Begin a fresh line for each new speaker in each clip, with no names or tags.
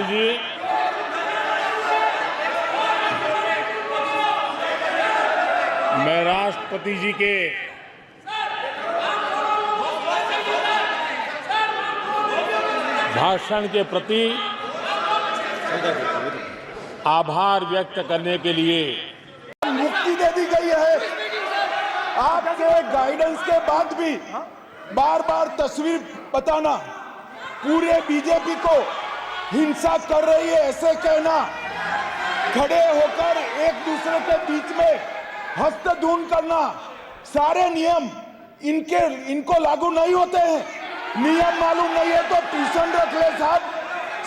राष्ट्रपति जी मैं राष्ट्रपति जी के भाषण के प्रति आभार व्यक्त करने के लिए
मुक्ति दे दी गई है। आपके गाइडेंस के बाद भी बार बार तस्वीर बताना, पूरे बीजेपी को हिंसा कर रही है, ऐसे कहना। खड़े होकर एक दूसरे के बीच में हस्त धून करना, सारे नियम इनके, इनको लागू नहीं होते हैं। नियम मालूम नहीं है तो ट्यूशन रख ले साहब।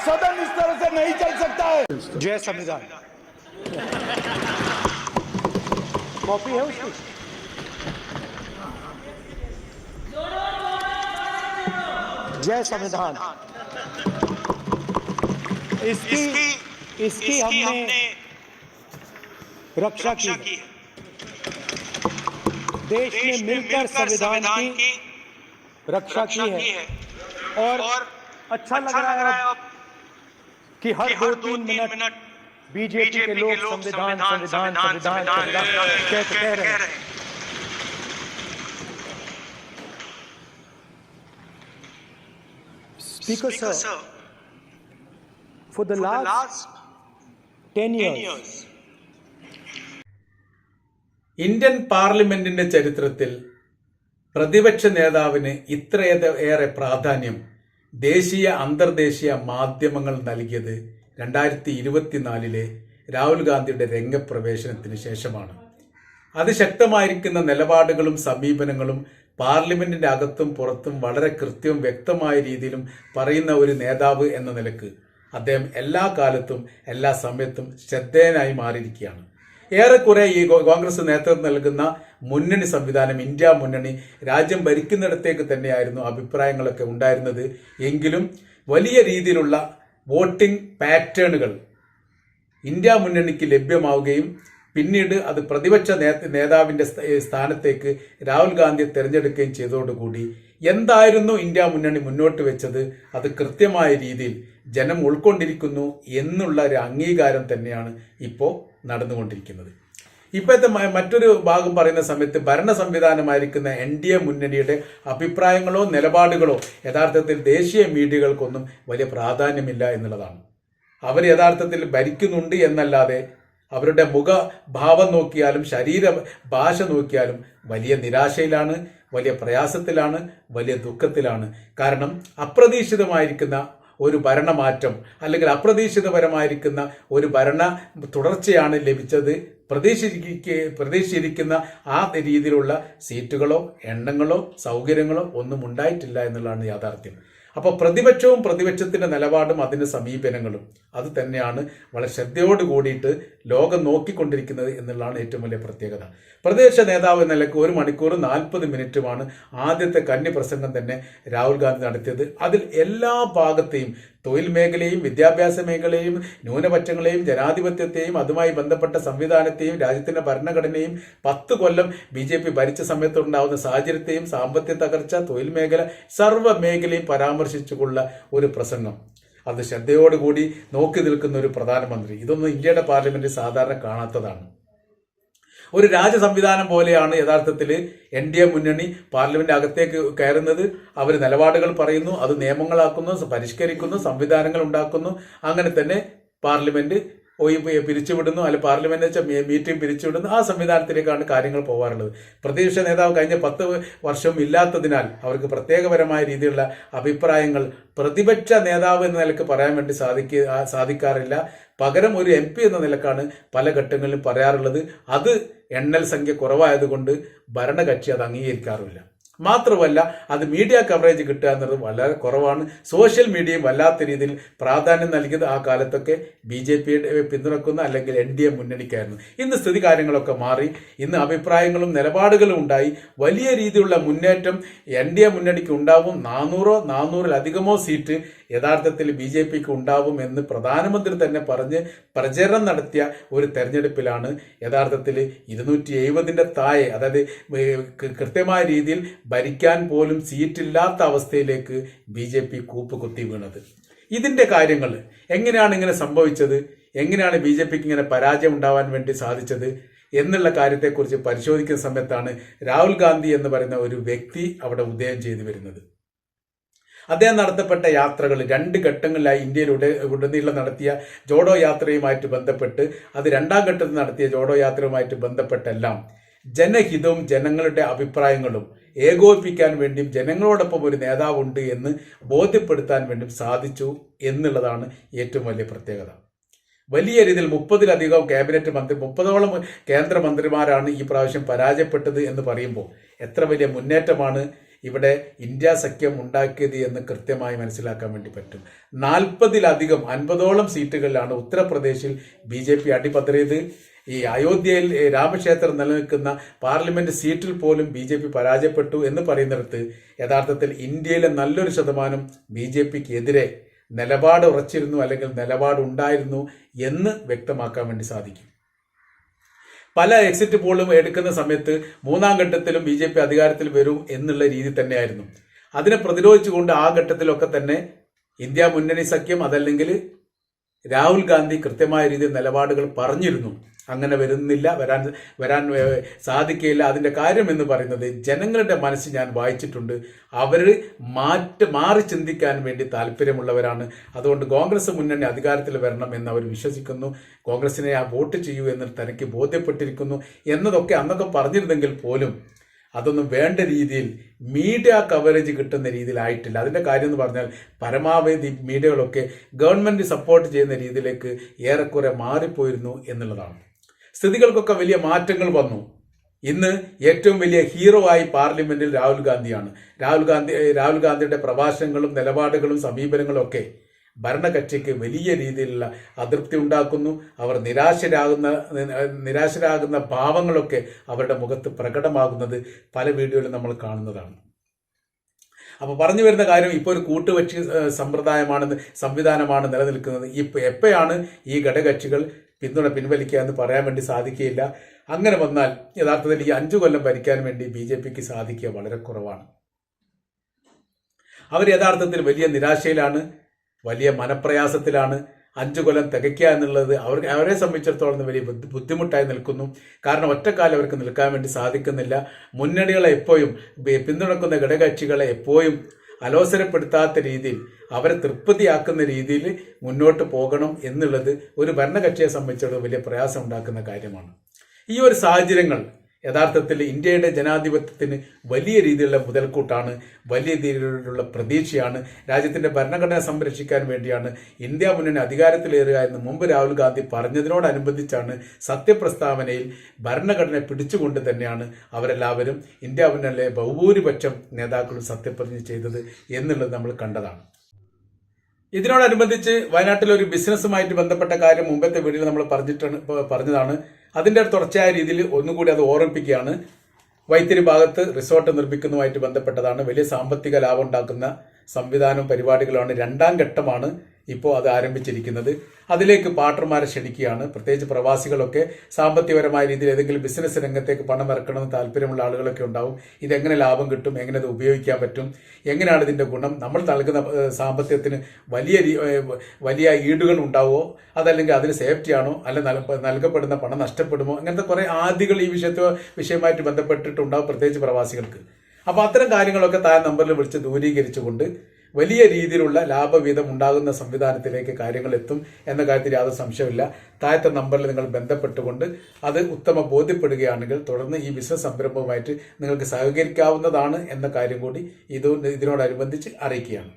सदन इस तरह से नहीं चल सकता है।
जय संविधान। कॉपी है उसकी? जय संविधान। इसकी इसकी इसकी हमने हमने रक्षा की है। देश ने मिलकर संविधान की रक्षा की है। और अच्छा लग रहा है कि हर दो तीन मिनट बीजेपी के लोग संविधान संविधान संविधान संविधान कह रहे हैं। Speaker, sir, for the for last the last 10 years,
Indian പാർലമെന്റിന്റെ ചരിത്രത്തിൽ പ്രതിപക്ഷ നേതാവിന് ഇത്രയേറെ പ്രാധാന്യം ദേശീയ അന്തർദേശീയ മാധ്യമങ്ങൾ നൽകിയത് രണ്ടായിരത്തി ഇരുപത്തിനാലിലെ രാഹുൽ ഗാന്ധിയുടെ രംഗപ്രവേശനത്തിന് ശേഷമാണ്. അതിശക്തമായിരിക്കുന്ന നിലപാടുകളും സമീപനങ്ങളും പാർലമെന്റിന്റെ അകത്തും പുറത്തും വളരെ കൃത്യവും വ്യക്തമായ രീതിയിലും പറയുന്ന ഒരു നേതാവ് എന്ന നിലയ്ക്ക് അദ്ദേഹം എല്ലാ കാലത്തും എല്ലാ സമയത്തും ശ്രദ്ധേയനായി മാറിയിരിക്കുകയാണ്. ഏറെക്കുറെ ഈ കോൺഗ്രസ് നേതൃത്വം നൽകുന്ന മുന്നണി സംവിധാനം ഇന്ത്യ മുന്നണി രാജ്യം ഭരിക്കുന്നിടത്തേക്ക് തന്നെയായിരുന്നു അഭിപ്രായങ്ങളൊക്കെ ഉണ്ടായിരുന്നത്. എങ്കിലും വലിയ രീതിയിലുള്ള വോട്ടിംഗ് പാറ്റേണുകൾ ഇന്ത്യ മുന്നണിക്ക് ലഭ്യമാവുകയും പിന്നീട് അത് പ്രതിപക്ഷ നേതാവിന്റെ സ്ഥ- സ്ഥാനത്തേക്ക് രാഹുൽ ഗാന്ധിയെ തിരഞ്ഞെടുക്കുകയും ചെയ്തതോടുകൂടി എന്തായിരുന്നു ഇന്ത്യ മുന്നണി മുന്നോട്ട് വെച്ചത്? അത് കൃത്യമായ രീതിയിൽ ജനം ഉൾക്കൊണ്ടിരിക്കുന്നു എന്നുള്ള ഒരു അംഗീകാരം തന്നെയാണ് ഇപ്പോൾ നടന്നുകൊണ്ടിരിക്കുന്നത്. ഇപ്പോഴത്തെ മറ്റൊരു ഭാഗം പറയുന്ന സമയത്ത് ഭരണ സംവിധാനമായിരിക്കുന്ന എൻ ഡി എ മുന്നണിയുടെ അഭിപ്രായങ്ങളോ നിലപാടുകളോ യഥാർത്ഥത്തിൽ ദേശീയ മീഡിയകൾക്കൊന്നും വലിയ പ്രാധാന്യമില്ല എന്നുള്ളതാണ്. അവർ യഥാർത്ഥത്തിൽ ഭരിക്കുന്നുണ്ട് എന്നല്ലാതെ അവരുടെ മുഖഭാവം നോക്കിയാലും ശരീര ഭാഷ നോക്കിയാലും വലിയ നിരാശയിലാണ് വലിയ പ്രയാസത്തിലാണ് വലിയ ദുഃഖത്തിലാണ്. കാരണം അപ്രതീക്ഷിതമായിരിക്കുന്ന ഒരു ഭരണമാറ്റം അല്ലെങ്കിൽ അപ്രതീക്ഷിതപരമായിരിക്കുന്ന ഒരു ഭരണ തുടർച്ചയാണ് ലഭിച്ചത്. പ്രതീക്ഷിക്ക പ്രതീക്ഷിച്ചിരിക്കുന്ന ആ രീതിയിലുള്ള സീറ്റുകളോ എണ്ണങ്ങളോ സൗകര്യങ്ങളോ ഒന്നും ഉണ്ടായിട്ടില്ല എന്നുള്ളതാണ് യാഥാർത്ഥ്യം. അപ്പോൾ പ്രതിപക്ഷവും പ്രതിപക്ഷത്തിന്റെ നിലപാടും അതിന്റെ സമീപനങ്ങളും അത് തന്നെയാണ് വളരെ ശ്രദ്ധയോട് കൂടിയിട്ട് ലോകം നോക്കിക്കൊണ്ടിരിക്കുന്നത് എന്നുള്ളതാണ് ഏറ്റവും വലിയ പ്രത്യേകത. പ്രതിപക്ഷ നേതാവ് എന്ന നിലയ്ക്ക് ഒരു മണിക്കൂർ നാൽപ്പത് മിനിറ്റുമാണ് ആദ്യത്തെ കന്നി പ്രസംഗം തന്നെ രാഹുൽ ഗാന്ധി നടത്തിയത്. അതിൽ എല്ലാ ഭാഗത്തെയും തൊഴിൽ മേഖലയും വിദ്യാഭ്യാസ മേഖലയും ന്യൂനപക്ഷങ്ങളെയും ജനാധിപത്യത്തെയും അതുമായി ബന്ധപ്പെട്ട സംവിധാനത്തെയും രാജ്യത്തിന്റെ ഭരണഘടനയും പത്ത് കൊല്ലം ബി ജെ പി ഭരിച്ച സമയത്തുണ്ടാവുന്ന സാഹചര്യത്തെയും സാമ്പത്തിക തകർച്ച തൊഴിൽ മേഖല സർവ മേഖലയും പരാമർശിച്ചുകൊള്ള ഒരു പ്രസംഗം. അത് ശ്രദ്ധയോടുകൂടി നോക്കി നിൽക്കുന്ന ഒരു പ്രധാനമന്ത്രി. ഇതൊന്നും ഇന്ത്യയുടെ പാർലമെന്റിൽ സാധാരണ കാണാത്തതാണ്. ഒരു രാജ സംവിധാനം പോലെയാണ് യഥാർത്ഥത്തിൽ എൻ ഡി എ മുന്നണി പാർലമെന്റ് അകത്തേക്ക് കയറുന്നത്. അവർ നിലപാടുകൾ പറയുന്നു അത് നിയമങ്ങളാക്കുന്നു പരിഷ്കരിക്കുന്നു സംവിധാനങ്ങൾ ഉണ്ടാക്കുന്നു. അങ്ങനെ തന്നെ പാർലമെന്റ് ഒയ് പിരിച്ചുവിടുന്നു. അല്ലെ പാർലമെന്റ് മീറ്റിംഗ് പിരിച്ചുവിടുന്നു. ആ സംവിധാനത്തിലേക്കാണ് കാര്യങ്ങൾ പോകാറുള്ളത് പ്രതിപക്ഷ നേതാവ് കഴിഞ്ഞ പത്ത് വർഷം ഇല്ലാത്തതിനാൽ അവർക്ക് പ്രത്യേകപരമായ രീതിയിലുള്ള അഭിപ്രായങ്ങൾ പ്രതിപക്ഷ നേതാവ് എന്ന നിലയ്ക്ക് പറയാൻ വേണ്ടി സാധിക്ക സാധിക്കാറില്ല. പകരം ഒരു എം പി എന്ന നിലക്കാണ് പല ഘട്ടങ്ങളിലും പറയാറുള്ളത്. അത് എണ്ണൽ സംഖ്യ കുറവായതുകൊണ്ട് ഭരണകക്ഷി അത് അംഗീകരിക്കാറില്ല മാത്രമല്ല അത് മീഡിയ കവറേജ് കിട്ടുക എന്നുള്ളത് വളരെ കുറവാണ്. സോഷ്യൽ മീഡിയയും വല്ലാത്ത രീതിയിൽ പ്രാധാന്യം നൽകിയത് ആ കാലത്തൊക്കെ ബി ജെ പിയുടെ പിന്തുണക്കുന്ന അല്ലെങ്കിൽ എൻ ഡി എ മുന്നണിക്കായിരുന്നു. ഇന്ന് സ്ഥിതി കാര്യങ്ങളൊക്കെ മാറി. ഇന്ന് അഭിപ്രായങ്ങളും നിലപാടുകളും ഉണ്ടായി. വലിയ രീതിയിലുള്ള മുന്നേറ്റം എൻ ഡി എ മുന്നണിക്ക് ഉണ്ടാവും. നാനൂറോ നാനൂറിലധികമോ സീറ്റ് യഥാർത്ഥത്തിൽ ബി ജെ പിക്ക് ഉണ്ടാവും എന്ന് പ്രധാനമന്ത്രി തന്നെ പറഞ്ഞ് പ്രചരണം നടത്തിയ ഒരു തെരഞ്ഞെടുപ്പിലാണ്. യഥാർത്ഥത്തിൽ ഇരുന്നൂറ്റി എഴുപതിന്റെ താഴെ അതായത് കൃത്യമായ രീതിയിൽ ഭരിക്കാൻ പോലും സീറ്റില്ലാത്ത അവസ്ഥയിലേക്ക് ബി ജെ പി കൂപ്പ് കുത്തി വീണത്. ഇതിന്റെ കാര്യങ്ങൾ എങ്ങനെയാണ് ഇങ്ങനെ സംഭവിച്ചത്? എങ്ങനെയാണ് ബി ജെ പിക്ക് ഇങ്ങനെ പരാജയം ഉണ്ടാവാൻ വേണ്ടി സാധിച്ചത്? എന്നുള്ള കാര്യത്തെക്കുറിച്ച് പരിശോധിക്കുന്ന സമയത്താണ് രാഹുൽ ഗാന്ധി എന്ന് പറയുന്ന ഒരു വ്യക്തി അവിടെ ഉദയം ചെയ്തു വരുന്നത്. അദ്ദേഹം നടത്തപ്പെട്ട യാത്രകൾ രണ്ട് ഘട്ടങ്ങളിലായി ഇന്ത്യയിലൂടെ ഉടനീളം നടത്തിയ ജോഡോ യാത്രയുമായിട്ട് ബന്ധപ്പെട്ട് അത് രണ്ടാം ഘട്ടത്തിൽ നടത്തിയ ജോഡോ യാത്രയുമായിട്ട് ബന്ധപ്പെട്ടെല്ലാം ജനഹിതവും ജനങ്ങളുടെ അഭിപ്രായങ്ങളും ഏകോപിപ്പിക്കാൻ വേണ്ടിയും ജനങ്ങളോടൊപ്പം ഒരു നേതാവുണ്ട് എന്ന് ബോധ്യപ്പെടുത്താൻ വേണ്ടിയും സാധിച്ചു എന്നുള്ളതാണ് ഏറ്റവും വലിയ പ്രത്യേകത. വലിയ രീതിയിൽ മുപ്പതിലധികം ക്യാബിനറ്റ് മന്ത്രി മുപ്പതോളം കേന്ദ്രമന്ത്രിമാരാണ് ഈ പ്രാവശ്യം പരാജയപ്പെട്ടത് എന്ന് പറയുമ്പോൾ എത്ര വലിയ മുന്നേറ്റമാണ് ഇവിടെ ഇന്ത്യ സഖ്യം ഉണ്ടാക്കിയത് എന്ന് കൃത്യമായി മനസ്സിലാക്കാൻ വേണ്ടി പറ്റും. നാൽപ്പതിലധികം അൻപതോളം സീറ്റുകളിലാണ് ഉത്തർപ്രദേശിൽ ബി ജെ പി അടിപതറിയത്. ഈ അയോധ്യയിൽ രാമക്ഷേത്രം നിലനിൽക്കുന്ന പാർലമെന്റ് സീറ്റിൽ പോലും ബി ജെ പി പരാജയപ്പെട്ടു എന്ന് പറയുന്നിടത്ത് യഥാർത്ഥത്തിൽ ഇന്ത്യയിലെ നല്ലൊരു ശതമാനം ബി ജെ പിക്ക് എതിരെ നിലപാട് ഉറച്ചിരുന്നു അല്ലെങ്കിൽ നിലപാടുണ്ടായിരുന്നു എന്ന് വ്യക്തമാക്കാൻ വേണ്ടി സാധിക്കും. പല എക്സിറ്റ് പോളും എടുക്കുന്ന സമയത്ത് മൂന്നാം ഘട്ടത്തിലും ബി ജെ പി അധികാരത്തിൽ വരും എന്നുള്ള രീതി തന്നെയായിരുന്നു. അതിനെ പ്രതിരോധിച്ചുകൊണ്ട് ആ ഘട്ടത്തിലൊക്കെ തന്നെ ഇന്ത്യ മുന്നണി സഖ്യം അതല്ലെങ്കിൽ രാഹുൽ ഗാന്ധി കൃത്യമായ രീതിയിൽ നിലപാടുകൾ പറഞ്ഞിരുന്നു. അങ്ങനെ വരുന്നില്ല വരാൻ വരാൻ സാധിക്കുകയില്ല അതിന്റെ കാര്യം എന്ന് പറയുന്നത് ജനങ്ങളുടെ മനസ്സ് ഞാൻ വായിച്ചിട്ടുണ്ട്. അവർ മാറ്റ മാറി ചിന്തിക്കാൻ വേണ്ടി താല്പര്യമുള്ളവരാണ്. അതുകൊണ്ട് കോൺഗ്രസ് മുന്നണി അധികാരത്തിൽ വരണം എന്ന് അവർ വിശ്വസിക്കുന്നു. കോൺഗ്രസിനെ ആ വോട്ട് ചെയ്യൂ എന്ന് തനിക്ക് ബോധ്യപ്പെട്ടിരിക്കുന്നു. എന്നതൊക്കെ അന്നൊക്കെ പറഞ്ഞിരുന്നെങ്കിൽ പോലും അതൊന്നും വേണ്ട രീതിയിൽ മീഡിയ കവറേജ് കിട്ടുന്ന രീതിയിലായിട്ടില്ല. അതിന്റെ കാര്യം എന്ന് പറഞ്ഞാൽ പരമാവധി മീഡിയകളൊക്കെ ഗവൺമെന്റ് സപ്പോർട്ട് ചെയ്യുന്ന രീതിയിലേക്ക് ഏറെക്കുറെ മാറിപ്പോയിരുന്നു എന്നുള്ളതാണ്. സ്ഥിതികൾക്കൊക്കെ വലിയ മാറ്റങ്ങൾ വന്നു. ഇന്ന് ഏറ്റവും വലിയ ഹീറോ ആയി പാർലമെന്റിൽ രാഹുൽ ഗാന്ധിയാണ്. രാഹുൽ ഗാന്ധി രാഹുൽ ഗാന്ധിയുടെ പ്രഭാഷണങ്ങളും നിലപാടുകളും സമീപനങ്ങളും ഒക്കെ ഭരണകക്ഷിക്ക് വലിയ രീതിയിലുള്ള അതൃപ്തി ഉണ്ടാക്കുന്നു. അവർ നിരാശരാകുന്ന നിരാശരാകുന്ന ഭാവങ്ങളൊക്കെ അവരുടെ മുഖത്ത് പ്രകടമാകുന്നത് പല വീഡിയോയിലും നമ്മൾ കാണുന്നതാണ്. അപ്പോൾ പറഞ്ഞു വരുന്ന കാര്യം ഇപ്പോൾ ഒരു കൂട്ടുകക്ഷി സമ്പ്രദായമാണ് സംവിധാനമാണ് നിലനിൽക്കുന്നത്. ഇപ്പൊ എപ്പോഴാണ് ഈ ഘടകകക്ഷികൾ പിന്തുണ പിൻവലിക്കുക എന്ന് പറയാൻ വേണ്ടി സാധിക്കുകയില്ല. അങ്ങനെ വന്നാൽ യഥാർത്ഥത്തിൽ ഈ അഞ്ചു കൊല്ലം ഭരിക്കാൻ വേണ്ടി ബി ജെ പിക്ക് സാധിക്കുക വളരെ കുറവാണ്. അവർ യഥാർത്ഥത്തിൽ വലിയ നിരാശയിലാണ് വലിയ മനപ്രയാസത്തിലാണ്. അഞ്ചു കൊല്ലം തികയ്ക്കുക എന്നുള്ളത് അവർക്ക് അവരെ സംബന്ധിച്ചിടത്തോളം വലിയ ബുദ്ധിമുട്ടായി നിൽക്കുന്നു. കാരണം ഒറ്റക്കാലം അവർക്ക് നിൽക്കാൻ വേണ്ടി സാധിക്കുന്നില്ല. മുന്നണികളെ എപ്പോഴും പിന്തുണക്കുന്ന ഘടകകക്ഷികളെ എപ്പോഴും അലോസരപ്പെടുത്താത്ത രീതിയിൽ അവരെ തൃപ്തിയാക്കുന്ന രീതിയിൽ മുന്നോട്ട് പോകണം എന്നുള്ളത് ഒരു ഭരണകക്ഷിയെ സംബന്ധിച്ചിടത്തോളം വലിയ പ്രയാസം ഉണ്ടാക്കുന്ന കാര്യമാണ്. ഈ ഒരു സാഹചര്യങ്ങൾ യഥാർത്ഥത്തിൽ ഇന്ത്യയുടെ ജനാധിപത്യത്തിന് വലിയ രീതിയിലുള്ള മുതൽക്കൂട്ടാണ് വലിയ രീതിയിലുള്ള പ്രതീക്ഷയാണ്. രാജ്യത്തിന്റെ ഭരണഘടന സംരക്ഷിക്കാൻ വേണ്ടിയാണ് ഇന്ത്യ മുന്നണി അധികാരത്തിലേറുക എന്ന് മുമ്പ് രാഹുൽ ഗാന്ധി പറഞ്ഞതിനോടനുബന്ധിച്ചാണ് സത്യപ്രസ്താവനയിൽ ഭരണഘടന പിടിച്ചുകൊണ്ട് തന്നെയാണ് അവരെല്ലാവരും ഇന്ത്യ മുന്നണിയിലെ ബഹുഭൂരിപക്ഷം നേതാക്കളും സത്യപ്രതിജ്ഞ ചെയ്തത് എന്നുള്ളത് നമ്മൾ കണ്ടതാണ്. ഇതിനോടനുബന്ധിച്ച് വയനാട്ടിൽ ഒരു ബിസിനസ്സുമായിട്ട് ബന്ധപ്പെട്ട കാര്യം മുമ്പത്തെ വീഡിയോയിൽ നമ്മൾ പറഞ്ഞിട്ടാണ് പറഞ്ഞതാണ്. അതിന്റെ തുടർച്ചയായ രീതിയിൽ ഒന്നുകൂടി അത് ഓർമ്മിപ്പിക്കുകയാണ്. വൈത്തിരി ഭാഗത്ത് റിസോർട്ട് നിർമ്മിക്കുന്നതുമായിട്ട് ബന്ധപ്പെട്ടതാണ്. വലിയ സാമ്പത്തിക ലാഭം ഉണ്ടാക്കുന്ന സംവിധാനം പരിപാടികളാണ് രണ്ടാം ഘട്ടമാണ് ഇപ്പോൾ അത് ആരംഭിച്ചിരിക്കുന്നത്. അതിലേക്ക് പാട്ടർമാരെ ക്ഷണിക്കുകയാണ്. പ്രത്യേകിച്ച് പ്രവാസികളൊക്കെ സാമ്പത്തികപരമായ രീതിയിൽ ഏതെങ്കിലും ബിസിനസ് രംഗത്തേക്ക് പണം ഇറക്കണമെന്ന് താല്പര്യമുള്ള ആളുകളൊക്കെ ഉണ്ടാവും. ഇതെങ്ങനെ ലാഭം കിട്ടും? എങ്ങനെ അത് ഉപയോഗിക്കാൻ പറ്റും? എങ്ങനെയാണ് ഇതിന്റെ ഗുണം? നമ്മൾ നൽകുന്ന സാമ്പത്തികത്തിന് വലിയ വലിയ ഈടുകൾ ഉണ്ടാവുമോ? അതല്ലെങ്കിൽ അതിന് സേഫ്റ്റി ആണോ? അല്ല നൽ- നൽകപ്പെടുന്ന പണം നഷ്ടപ്പെടുമോ? അങ്ങനത്തെ കുറേ ആദ്യകൾ ഈ വിഷയത്തെ വിഷയമായിട്ട് ബന്ധപ്പെട്ടിട്ടുണ്ടാവും പ്രത്യേകിച്ച് പ്രവാസികൾക്ക്. അപ്പോൾ അത്തരം കാര്യങ്ങളൊക്കെ താൻ നമ്പറിൽ വിളിച്ച് ദൂരീകരിച്ചുകൊണ്ട് വലിയ രീതിയിലുള്ള ലാഭവീതം ഉണ്ടാകുന്ന സംവിധാനത്തിലേക്ക് കാര്യങ്ങൾ എത്തും എന്ന കാര്യത്തിൽ യാതൊരു സംശയമില്ല താഴത്തെ നമ്പറിൽ നിങ്ങൾ ബന്ധപ്പെട്ടുകൊണ്ട് അത് ഉത്തമ ബോധ്യപ്പെടുകയാണെങ്കിൽ തുടർന്ന് ഈ ബിസിനസ് സംരംഭവുമായിട്ട് നിങ്ങൾക്ക് സഹകരിക്കാവുന്നതാണ് എന്ന കാര്യം കൂടി ഇത് ഇതിനോടനുബന്ധിച്ച് അറിയിക്കുകയാണ്.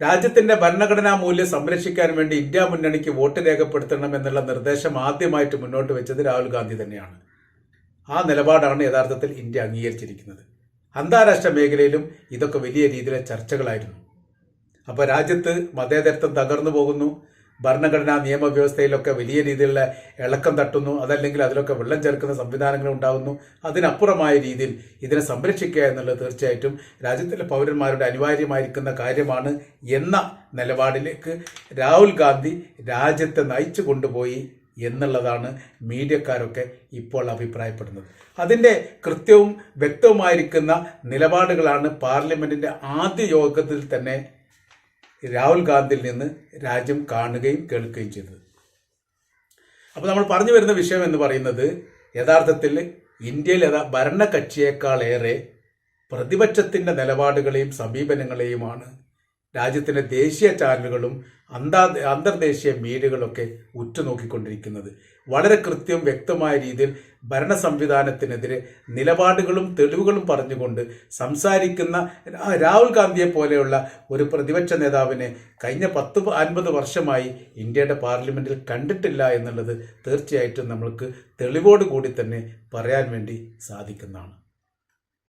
രാജ്യത്തിന്റെ ഭരണഘടനാ മൂല്യം സംരക്ഷിക്കാൻ വേണ്ടി ഇന്ത്യ മുന്നണിക്ക് വോട്ട് രേഖപ്പെടുത്തണം എന്നുള്ള നിർദ്ദേശം ആദ്യമായിട്ട് മുന്നോട്ട് വെച്ചത് രാഹുൽ ഗാന്ധി തന്നെയാണ്. ആ നിലപാടാണ് യഥാർത്ഥത്തിൽ ഇന്ത്യ അംഗീകരിച്ചിരിക്കുന്നത്. അന്താരാഷ്ട്ര മേഖലയിലും ഇതൊക്കെ വലിയ രീതിയിലെ ചർച്ചകളായിരുന്നു. അപ്പോൾ രാജ്യത്ത് മതേതരത്വം തകർന്നു പോകുന്നു. ഭരണഘടനാ നിയമവ്യവസ്ഥയിലൊക്കെ വലിയ രീതിയിലുള്ള ഇളക്കം തട്ടുന്നു. അതല്ലെങ്കിൽ അതിലൊക്കെ വെള്ളം ചേർക്കുന്ന സംവിധാനങ്ങൾ ഉണ്ടാകുന്നു അതിനപ്പുറമായ രീതിയിൽ ഇതിനെ സംരക്ഷിക്കുക എന്നുള്ളത് തീർച്ചയായിട്ടും രാജ്യത്തിലെ പൗരന്മാരുടെ അനിവാര്യമായിരിക്കുന്ന കാര്യമാണ് എന്ന നിലപാടിലേക്ക് രാഹുൽ ഗാന്ധി രാജ്യത്തെ നയിച്ചു കൊണ്ടുപോയി എന്നുള്ളതാണ് മീഡിയക്കാരൊക്കെ ഇപ്പോൾ അഭിപ്രായപ്പെടുന്നത്. അതിന്റെ കൃത്യവും വ്യക്തവുമായിരിക്കുന്ന നിലപാടുകളാണ് പാർലമെന്റിന്റെ ആദ്യ യോഗത്തിൽ തന്നെ രാഹുൽ ഗാന്ധിയിൽ നിന്ന് രാജ്യം കാണുകയും കേൾക്കുകയും ചെയ്തത്. അപ്പോൾ നമ്മൾ പറഞ്ഞു വരുന്ന വിഷയം എന്ന് പറയുന്നത് യഥാർത്ഥത്തിൽ ഇന്ത്യയിൽ ഭരണകക്ഷിയേക്കാളേറെ പ്രതിപക്ഷത്തിന്റെ നിലപാടുകളെയും സമീപനങ്ങളെയുമാണ് രാജ്യത്തിന്റെ ദേശീയ ചാനലുകളും അന്താ അന്തർദേശീയ മീഡിയകളൊക്കെ ഉറ്റുനോക്കിക്കൊണ്ടിരിക്കുന്നത്. വളരെ കൃത്യം വ്യക്തമായ രീതിയിൽ ഭരണ സംവിധാനത്തിനെതിരെ നിലപാടുകളും തെളിവുകളും പറഞ്ഞുകൊണ്ട് സംസാരിക്കുന്ന രാഹുൽ ഗാന്ധിയെ പോലെയുള്ള ഒരു പ്രതിപക്ഷ നേതാവിനെ കഴിഞ്ഞ പത്ത് അൻപത് വർഷമായി ഇന്ത്യയുടെ പാർലമെന്റിൽ കണ്ടിട്ടില്ല എന്നുള്ളത് തീർച്ചയായിട്ടും നമ്മൾക്ക് തെളിവോട് കൂടി തന്നെ പറയാൻ വേണ്ടി സാധിക്കുന്നതാണ്.